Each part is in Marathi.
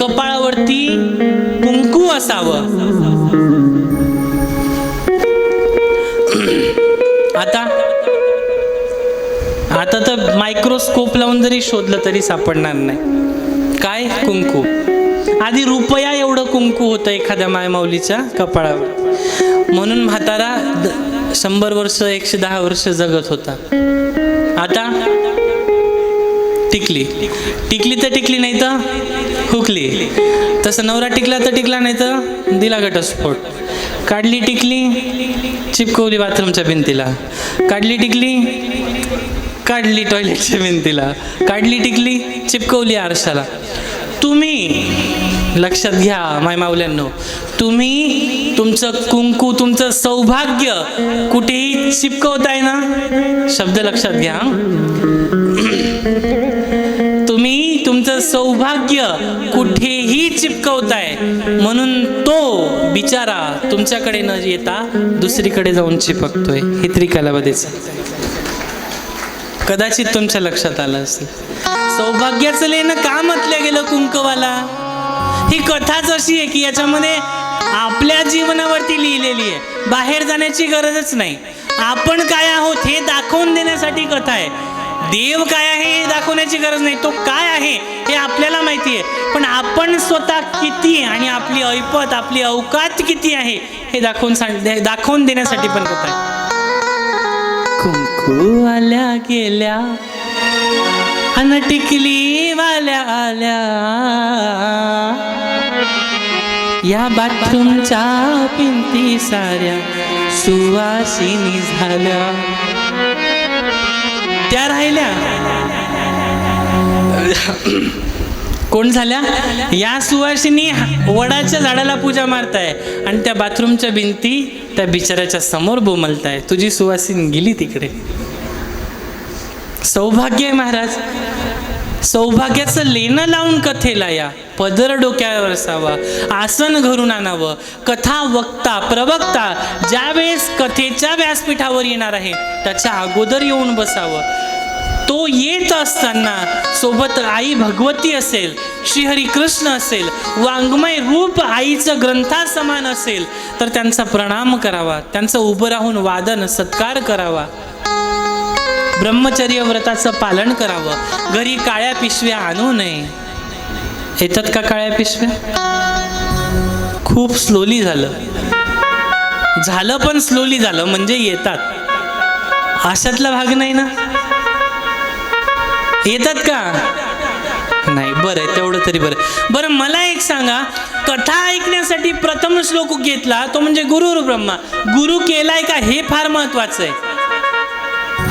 कपाळावरती कुंकू असावं. आता आता तर मायक्रोस्कोप लावून जरी शोधलं तरी सापडणार नाही. काय कुंकू? आधी रुपया एवढं कुंकू होतं एखाद्या मायमाऊलीच्या कपाळावर. म्हणून म्हातारा शंभर वर्ष एकशे दहा वर्ष जगत होता. आता टिकली. टिकली तर टिकली नाही तर हुकली. तसं नवरा टिकला तर टिकला नाही तर दिला घटस्फोट. काढली टिकली चिपकवली बाथरूमच्या भिंतीला. काढली टिकली काढली टॉयलेटच्या भिंतीला. काढली टिकली चिपकवली आरशाला. तुम्ही लक्षात घ्या माय माऊल्यांनो. तुम्ही तुमचं कुंकू तुमचं सौभाग्य कुठेही चिपकवताय ना? शब्द लक्षात घ्या सौभाग्य कुठेही चिपकवताय. म्हणून तो बिचारा तुमच्याकडे न येता दुसरीकडे जाऊन चिपकतोय. हे त्रिकालावधीच. कदाचित तुमच्या लक्षात आलं असेल. सौभाग्याचं लेणं का म्हटलं गेलं कुंकवाला? ही कथाच अशी आहे की याच्यामध्ये आपल्या जीवनावरती लिहिलेली आहे. बाहेर जाण्याची गरजच नाही. आपण काय आहोत हे दाखवून देण्यासाठी कथा आहे. देव काय आहे हे दाखवण्याची गरज नाही तो काय आहे हे आपल्याला माहिती आहे. पण आपण स्वतः किती आणि आपली ऐपत आपली अवकात किती आहे हे दाखवून सांग दाखवून देण्यासाठी पण करत आहे. कुंकू आल्या गेल्या अन टिकली वाल्या आल्या. या बाथरूमच्या पिंती साऱ्या सुवासिनी झाल्या. त्या राहिल्या. कोण झाल्या? या सुवासिनी वडाच्या झाडाला पूजा मारताय आणि त्या बाथरूमच्या भिंती त्या बिचाऱ्याच्या समोर बोमलताय. तुझी सुवासिनी गेली तिकडे. सौभाग्य आहे महाराज. सौभाग्याचं लेणं लावून कथेला या. पदर डोक्यावर असावा. आसन घरून आणावं. कथा वक्ता प्रवक्ता ज्यावेळेस कथेच्या व्यासपीठावर येणार आहे त्याच्या अगोदर येऊन बसावं. तो येत असताना सोबत आई भगवती असेल श्रीहरी कृष्ण असेल वाङ्मय रूप आईचं ग्रंथा समान असेल तर त्यांचा प्रणाम करावा. त्यांचं उभं राहून वादन सत्कार करावा. ब्रह्मचर्य व्रताचं पालन करावं. घरी काळ्या पिशव्या आणू नये. येतात का काळ्या पिशव्या? खूप स्लोली झालं. झालं पण स्लोली झालं म्हणजे येतात. अशातला भाग नाही ना? येतात का? नाही बरं तेवढं तरी बरं बरं मला एक सांगा कथा ऐकण्यासाठी प्रथम श्लोक घेतला तो म्हणजे गुरुर ब्रह्मा गुरु केलाय का हे फार महत्वाचं आहे?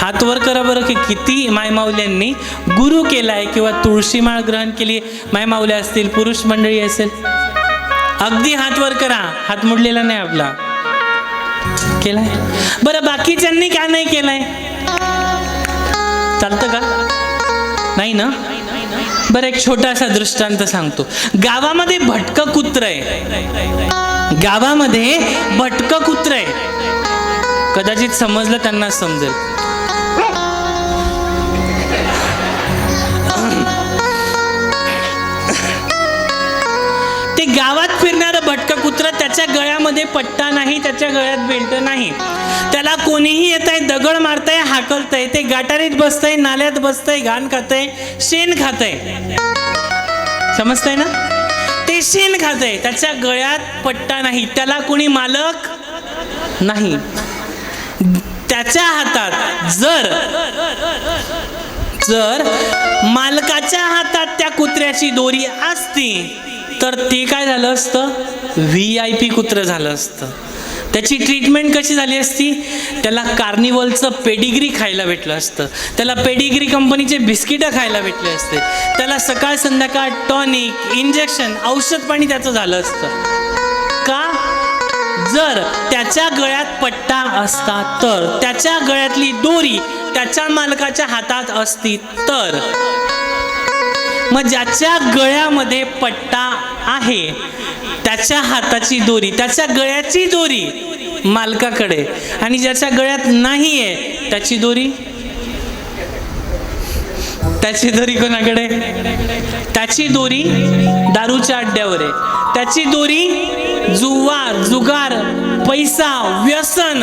हात वर करा बरं की किती मायमाऊल्यांनी गुरु केला आहे किंवा तुळशीमाळ ग्रहण केली मायमावल्या असतील पुरुष मंडळी असेल. अगदी हात वर करा. हात मुडलेला नाही आपला. केलाय? बरं बाकीच्यांनी का नाही केलाय? चालतं का? नाही ना? बरं एक छोटासा दृष्टांत सांगतो. गावामध्ये भटकं कुत्र आहे. गावामध्ये भटकं कुत्र आहे. कदाचित समजलं त्यांना समजेल. त्याच्या गळ्यामध्ये पट्टा नाही त्याच्या गळ्यात बेल्ट नाही. त्याला कोणीही येत आहे दगड मारताय हाकलतंय ते गाटारीत बसतंय नाल्यात बसतंय घाण खातंय शेण खातंय. समजतंय ना? ते शेण खातंय त्याच्या गळ्यात पट्टा नाही त्याला कोणी मालक नाही. त्याच्या हातात जर जर मालकाच्या हातात त्या कुत्र्याची दोरी असती तर ते काय झालं असतं? व्ही आय पी कुत्रं झालं असतं. त्याची ट्रीटमेंट कशी झाली असती? त्याला कार्निवलचं पेडिग्री खायला भेटलं असतं. त्याला पेडिग्री कंपनीचे बिस्किटं खायला भेटले असते. त्याला सकाळ संध्याकाळ टॉनिक इंजेक्शन औषध पाणी त्याचं झालं असतं. का? जर त्याच्या गळ्यात पट्टा असता तर त्याच्या गळ्यातली दोरी त्याच्या मालकाच्या हातात असती तर? मग ज्याच्या गळ्यामध्ये पट्टा आहे त्याच्या हाताची दोरी त्याच्या गळ्याची दोरी मालकाकडे आणि ज्याच्या गळ्यात नाही आहे त्याची दोरी? त्याची दोरी कोणाकडे? त्याची दोरी दारूच्या अड्ड्यावर आहे. त्याची दोरी जुवार जुगार पैसा व्यसन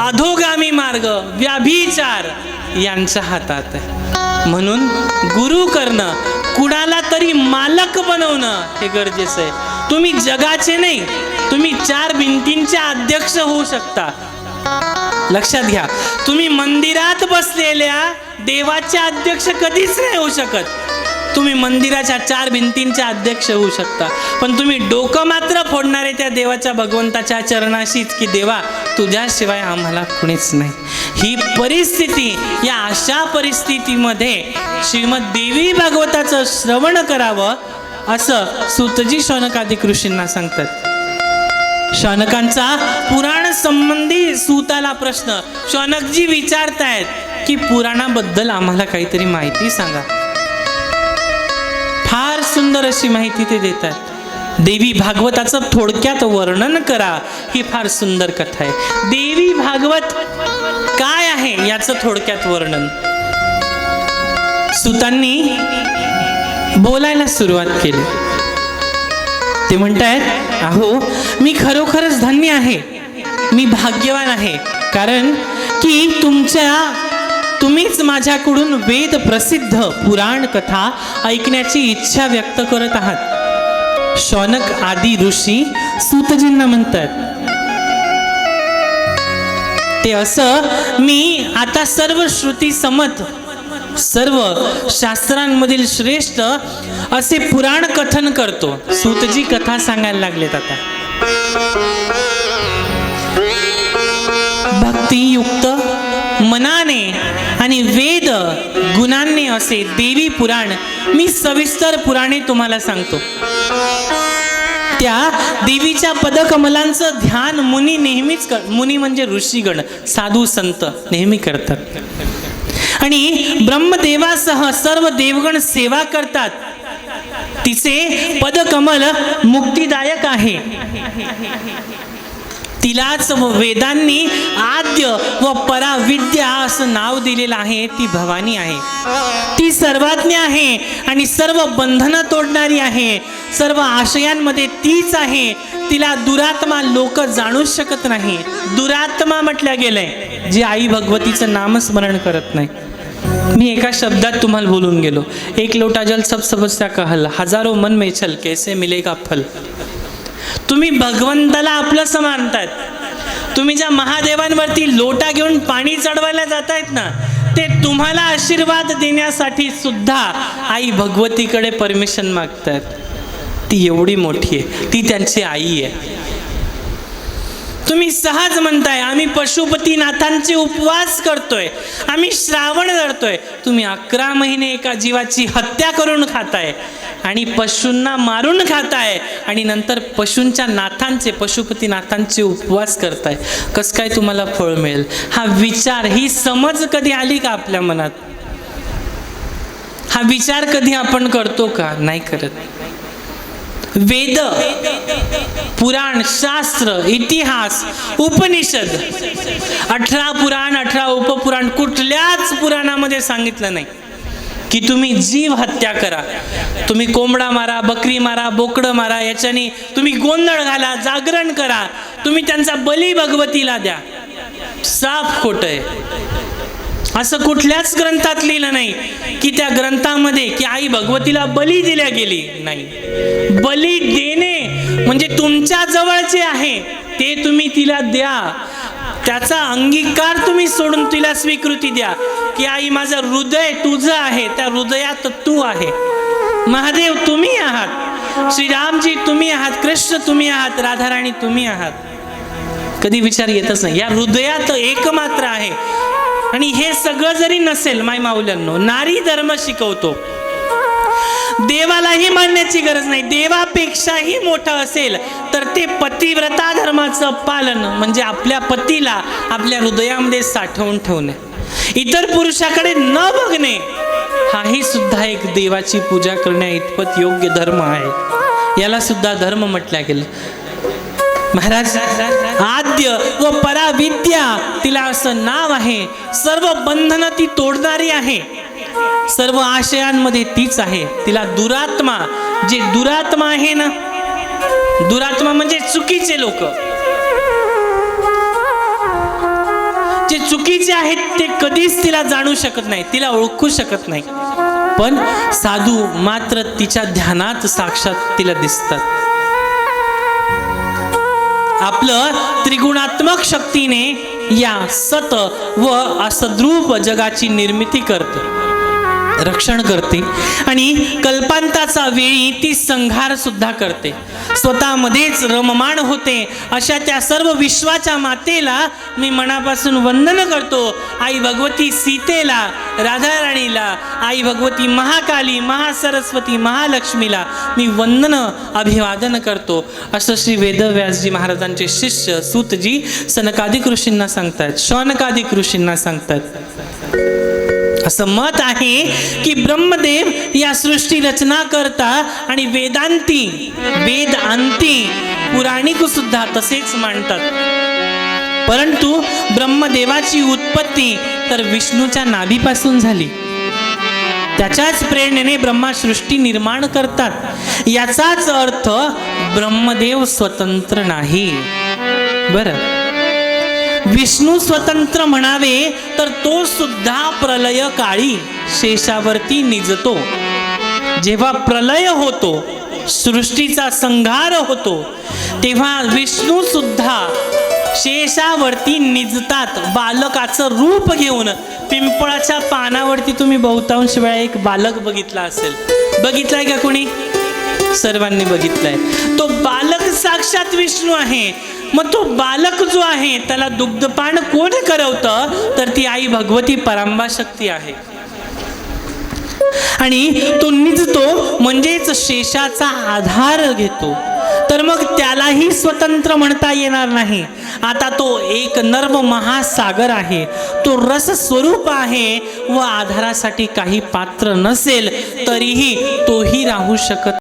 अधोगामी मार्ग व्याभिचार यांच्या हातात आहे. म्हणून गुरु करणं कुणाला तरी मालक बनवणं हे गरजेचं आहे. तुम्ही जगाचे नाही तुम्ही चार भिंतींचे अध्यक्ष होऊ शकता. लक्षात घ्या तुम्ही मंदिरात बसलेल्या देवाचे अध्यक्ष कधीच नाही होऊ शकत. तुम्ही मंदिराच्या चार भिंतींचे अध्यक्ष होऊ शकता. पण तुम्ही डोकं मात्र फोडणारे त्या देवाच्या भगवंताच्या चरणाशीच की देवा तुझ्याशिवाय आम्हाला कुणीच नाही. ही परिस्थिती या अशा परिस्थितीमध्ये श्रीमद देवी भागवताचं श्रवण करावं असं सुतजी शौनकादिक ऋषींना सांगतात. शौनकांचा पुराण संबंधी सूताला प्रश्न. शौनकजी विचारतायत की पुराणाबद्दल आम्हाला काहीतरी माहिती सांगा. सुंदर अशी माहिती ते देतात. देवी भागवताचं थोडक्यात वर्णन करा. ही फार सुंदर कथा आहे. देवी भागवत काय आहे याचं थोडक्यात वर्णन? सुतांनी बोलायला सुरुवात केली. ते म्हणतायत अहो मी खरोखरच धन्य आहे. मी भाग्यवान आहे. कारण की तुमच्या तुम्हीच माझ्याकडून वेद प्रसिद्ध पुराण कथा ऐकण्याची इच्छा व्यक्त करत आहात. शौनक आदी ऋषी सूतजींना म्हणतात ते असं मी आता सर्व श्रुती समत सर्व शास्त्रांमधील श्रेष्ठ असे पुराण कथन करतो. सूतजी कथा सांगायला लागलेत आता. भक्तियुक्त मनाने आणि वेद गुणांनी असे देवी पुराण मी सविस्तर पुराणे तुम्हाला सांगतो. त्या देवीच्या पदकमलांचं ध्यान मुनी नेहमीच कर मुनी म्हणजे ऋषीगण साधू संत नेहमी करतात. आणि ब्रह्मदेवासह सर्व देवगण सेवा करतात. तिचे पदकमल मुक्तिदायक आहे. तिलाच वेदांनी आद्य व पराविद्या असं नाव दिलेलं आहे ती भवानी आहे. ती सर्वाज्ञ आहे आणि सर्व बंधनं तोडणारी आहे. सर्व आशयांमध्ये तीच आहे. तिला दुरात्मा लोक जाणूच शकत नाही. दुरात्मा म्हटल्या गेलंय जे आई भगवतीचं नामस्मरण करत नाही. मी एका शब्दात तुम्हाला बोलून गेलो. एक लोटा जल सब समस्या कहल हजारो मन में छल कैसे मिलेगा फल? तुम्ही भगवंताला आपलं मानतायत. तुम्ही ज्या महादेवांवरती लोटा घेऊन पाणी चढवायला जातायत ना ते तुम्हाला आशीर्वाद देण्यासाठी सुद्धा आई भगवतीकडे परमिशन मागतात ती एवढी मोठी आहे. ती त्यांची आई आहे. तुम्ही सहज म्हणताय आम्ही पशुपतीनाथांचे उपवास करतोय आम्ही श्रावण धरतोय. तुम्ही अकरा महिने एका जीवाची हत्या करून खाताय आणि पशूंना मारून खाताय आणि नंतर पशूंच्या नाथांचे पशुपतीनाथांचे उपवास करताय. कसं काय तुम्हाला फळ मिळेल? हा विचार ही समज कधी आली का आपल्या मनात? हा विचार कधी आपण करतो का? नाही करत. वेद पुराण शास्त्र इतिहास उपनिषद. अठरा पुराण अठरा उपपुराण कुठल्याच पुराणामध्ये सांगितलं नाही. की तुम्ही जीव हत्या करा. तुम्ही कोंबडा मारा बकरी मारा बोकडं मारा याच्याने तुम्ही गोंधळ घाला जागरण करा. तुम्ही त्यांचा बली भगवतीला द्या. साफ खोट आहे. असं कुठल्याच ग्रंथात लिहिलं नाही की त्या ग्रंथामध्ये की आई भगवतीला बली दिल्या गेली नाही. बली देणे म्हणजे तुमच्या जवळचे आहे ते तुम्ही तिला द्या. त्याचा अंगीकार तुम्ही सोडून तिला स्वीकृती द्या की आई माझं हृदय तुझं आहे त्या हृदयात तू आहे. महादेव तुम्ही आहात. श्रीरामजी तुम्ही आहात. कृष्ण तुम्ही आहात. राधाराणी तुम्ही आहात. कधी विचार येतच नाही. या हृदयात एकमात्र आहे. आणि हे सगळं जरी नसेल माय माऊल्यांनो नारी धर्म शिकवतो. देवालाही मानण्याची गरज नाही. देवापेक्षाही मोठं असेल तर ते पतिव्रता धर्माचं पालन म्हणजे आपल्या पतीला आपल्या हृदयामध्ये साठवून ठेवणे. इतर पुरुषाकडे न बघणे हाही सुद्धा एक देवाची पूजा करण्या इतपत योग्य धर्म आहे. याला सुद्धा धर्म म्हटल्या गेलं. महाराज आज आद्य व पराविद्या तिला असं नाव आहे. सर्व बंधनं ती तोडणारी आहे. सर्व आशयांमध्ये तीच आहे. तिला दुरात्मा जे दुरात्मा आहे ना दुरात्मा म्हणजे चुकीचे लोक. जे चुकीचे आहेत ते कधीच तिला जाणू शकत नाही तिला ओळखू शकत नाही. पण साधू मात्र तिच्या ध्यानात साक्षात तिला दिसतात. आपलं त्रिगुणात्मक शक्तीने या सत व असद्रूप जगाची निर्मिती करते. रक्षण करते आणि कल्पांताचा वेळी ती संहार सुद्धा करते. स्वतःमध्येच रममाण होते. अशा त्या सर्व विश्वाच्या मातेला मी मनापासून वंदन करतो. आई भगवती सीतेला राधाराणीला आई भगवती महाकाली महासरस्वती महालक्ष्मीला मी वंदन अभिवादन करतो. असं श्री वेदव्यासजी महाराजांचे शिष्य सूतजी सनकादिक ऋषींना सांगतात शौनकादिक ऋषींना सांगतात असं मत आहे की ब्रह्मदेव या सृष्टी रचना करता आणि वेदांती वेद अंती पुराणिक सुद्धा तसेच मांडतात. परंतु ब्रह्मदेवाची उत्पत्ती तर विष्णूच्या नाभीपासून झाली. त्याच्याच प्रेरणेने ब्रह्मा सृष्टी निर्माण करतात. याचाच अर्थ ब्रह्मदेव स्वतंत्र नाही. बरं. विष्णू स्वतंत्र म्हणावे तर तो सुद्धा प्रलय काळी शेषावरती निजतो. जेव्हा प्रलय होतो सृष्टीचा संघार होतो तेव्हा विष्णू सुद्धा शेषावरती निजतात. बालकाचं रूप घेऊन पिंपळाच्या पानावरती तुम्ही बहुतांश वेळा एक बालक बघितला असेल. बघितलाय का कोणी? सर्वांनी बघितलाय. तो बालक साक्षात विष्णू आहे. मग तो बालक जो आहे त्याला दुग्धपान कोण करवतं? तर ती आई भगवती परांबा शक्ती आहे. आणि तो निजतो म्हणजेच शेषाचा आधार घेतो. तर मग त्यालाही स्वतंत्र म्हणता येणार नाही. आता तो एक नर्म महासागर आहे. तो रस स्वरूप आहे व आधारासाठी काही पात्र नसेल तरीही तोही राहू शकत